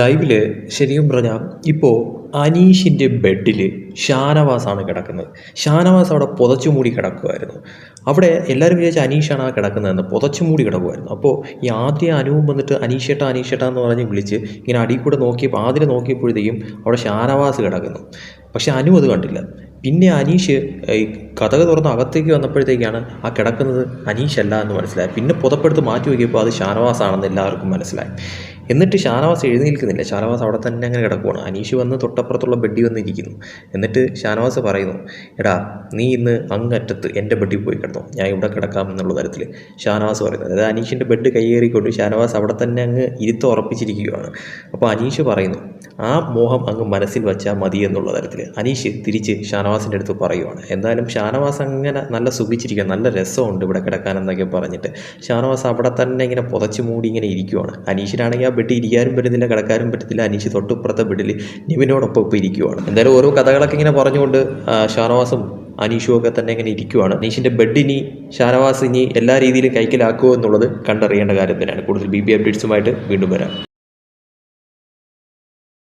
ലൈവിൽ ശരിക്കും പറഞ്ഞാൽ ഇപ്പോൾ അനീഷിന്റെ ബെഡിൽ ഷാനവാസാണ് കിടക്കുന്നത്. ഷാനവാസ് അവിടെ പുതച്ചു മൂടി കിടക്കുമായിരുന്നു അവിടെ എല്ലാവരും വിചാരിച്ച അനീഷാണ് ആ കിടക്കുന്നതെന്ന് പുതച്ചു മൂടി കിടക്കുമായിരുന്നു അപ്പോൾ ഈ ആദ്യം അനുവും വന്നിട്ട് അനീഷേട്ട അനീഷേട്ട എന്ന് പറഞ്ഞ് വിളിച്ച് ഇങ്ങനെ അടി കൂടെ നോക്കിയപ്പോൾ ആദ്യം നോക്കിയപ്പോഴത്തേക്കും അവിടെ ഷാനവാസ് കിടക്കുന്നു. പക്ഷേ അനു അത് കണ്ടില്ല. പിന്നെ അനീഷ് ഈ കഥക തുറന്ന് അകത്തേക്ക് വന്നപ്പോഴത്തേക്കാണ് ആ കിടക്കുന്നത് അനീഷല്ല എന്ന് മനസ്സിലായി പിന്നെ പുതപ്പെടുത്ത് മാറ്റി വയ്ക്കിയപ്പോൾ അത് ഷാനവാസാണെന്ന് എല്ലാവർക്കും മനസ്സിലായി. എന്നിട്ട് ഷാനവാസ് എഴുന്നേൽക്കുന്നില്ല ഷാനവാസ് അവിടെ തന്നെ അങ്ങനെ കിടക്കുവാണ്. അനീഷ് വന്ന് തൊട്ടപ്പുറത്തുള്ള ബെഡിൽ വന്നിരിക്കുന്നു എന്നിട്ട് ഷാനവാസ് പറയുന്നു എടാ നീ ഇന്ന് അങ്ങറ്റത്ത് എന്റെ ബെഡിൽ പോയി കിടന്നു. ഞാൻ ഇവിടെ കിടക്കാം എന്നുള്ള തരത്തിൽ ഷാനവാസ് പറയുന്നു. അതായത് അനീഷിന്റെ ബെഡ് കയ്യേറിക്കൊണ്ട് ഷാനവാസ് അവിടെ തന്നെ അങ്ങ് ഇരുത്ത് ഉറപ്പിച്ചിരിക്കുകയാണ്. അപ്പോൾ അനീഷ് പറയുന്നു ആ മോഹം അങ്ങ് മനസ്സിൽ വച്ചാൽ മതി എന്നുള്ള തരത്തിൽ അനീഷ് തിരിച്ച് ഷാനവാസിന്റെ അടുത്ത് പറയുവാണ്. എന്തായാലും ഷാനവാസ് അങ്ങനെ നല്ല സുഖിച്ചിരിക്കുക നല്ല രസമുണ്ട് ഇവിടെ കിടക്കാൻ എന്നൊക്കെ പറഞ്ഞിട്ട്. ഷാനവാസ് അവിടെ തന്നെ ഇങ്ങനെ പുതച്ച് മൂടി ഇങ്ങനെ ഇരിക്കുവാണ്. അനീഷിനാണെങ്കിൽ ആ ബെഡ് ഇരിക്കാനും പറ്റുന്നില്ല കിടക്കാനും പറ്റത്തില്ല. അനീഷ് തൊട്ടുപ്പുറത്തെ ബെഡിൽ നിവിനോടൊപ്പം ഇപ്പോൾ ഇരിക്കുവാണ്. എന്തായാലും ഓരോ കഥകളൊക്കെ ഇങ്ങനെ പറഞ്ഞുകൊണ്ട് ഷാനവാസും അനീഷും ഒക്കെ തന്നെ ഇങ്ങനെ ഇരിക്കുവാണ്. അനീഷിന്റെ ബെഡിനി ഷാനവാസ് ഇനി എല്ലാ രീതിയിലും കൈക്കലാക്കുമോ എന്നുള്ളത് കണ്ടറിയേണ്ട കാര്യം തന്നെയാണ്. കൂടുതൽ ബി ബി അപ്ഡേറ്റ്സുമായിട്ട് വീണ്ടും വരാം.